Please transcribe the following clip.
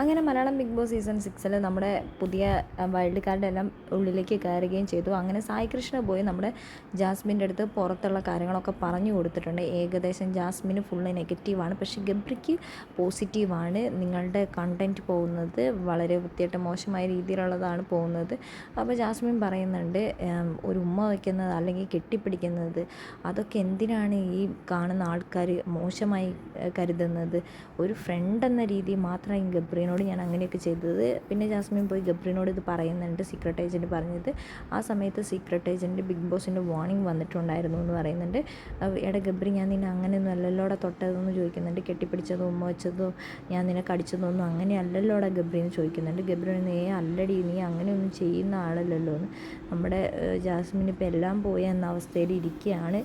അങ്ങനെ Malayalam big boss season സിക്സിൽ നമ്മുടെ പുതിയ വൈൽഡ് കാർഡ് എല്ലാം ഉള്ളിലേക്ക് കയറുകയും ചെയ്തു. അങ്ങനെ സായി കൃഷ്ണ പോയി നമ്മുടെ ജാസ്മിന്റെ അടുത്ത് പുറത്തുള്ള കാര്യങ്ങളൊക്കെ പറഞ്ഞു കൊടുത്തിട്ടുണ്ട്. ഏകദേശം ജാസ്മിന് ഫുള്ള് നെഗറ്റീവാണ് പക്ഷേ ഗബ്രിക്ക് പോസിറ്റീവാണ് നിങ്ങളുടെ കണ്ടന്റ് പോകുന്നത് വളരെ വൃത്തിയായിട്ട് മോശമായ രീതിയിലുള്ളതാണ് പോകുന്നത്. അപ്പോൾ ജാസ്മിൻ പറയുന്നുണ്ട് ഒരു ഉമ്മ വയ്ക്കുന്നത് അല്ലെങ്കിൽ കെട്ടിപ്പിടിക്കുന്നത് അതൊക്കെ എന്തിനാണ് ഈ കാണുന്ന ആൾക്കാർ മോശമായി കരുതുന്നത്? ഒരു ഫ്രണ്ട് എന്ന രീതിയിൽ മാത്രം ഈ ഗബ്രീനോട് ഞാൻ അങ്ങനെയൊക്കെ ചെയ്തത്. പിന്നെ ജാസ്മിൻ പോയി ഗബ്രിനോട് ഇത് പറയുന്നുണ്ട് സീക്രട്ട് ഏജന്റ് പറഞ്ഞത് ആ സമയത്ത് സീക്രട്ട് ഏജന്റ് ബിഗ് ബോസിന്റെ വാർണിംഗ് വന്നിട്ടുണ്ടായിരുന്നു എന്ന് പറയുന്നുണ്ട്. എടാ ഗബ്രി ഞാൻ നിന്നെ അങ്ങനെയൊന്നും അല്ലല്ലോടെ തൊട്ടതെന്ന് ചോദിക്കുന്നുണ്ട്. കെട്ടിപ്പിടിച്ചതോ ഉമ്മ വെച്ചതോ ഞാൻ നിന്നെ കടിച്ചതൊന്നും അങ്ങനെ അല്ലല്ലോടെ ഗബ്രി എന്ന് ചോദിക്കുന്നുണ്ട്. ഗബ്രി നീ അല്ലടി നീ അങ്ങനെയൊന്നും ചെയ്യുന്ന ആളല്ലല്ലോ എന്ന് നമ്മുടെ ജാസ്മിൻ ഇപ്പോൾ എല്ലാം പോയ എന്ന അവസ്ഥയിൽ ഇരിക്കുകയാണ്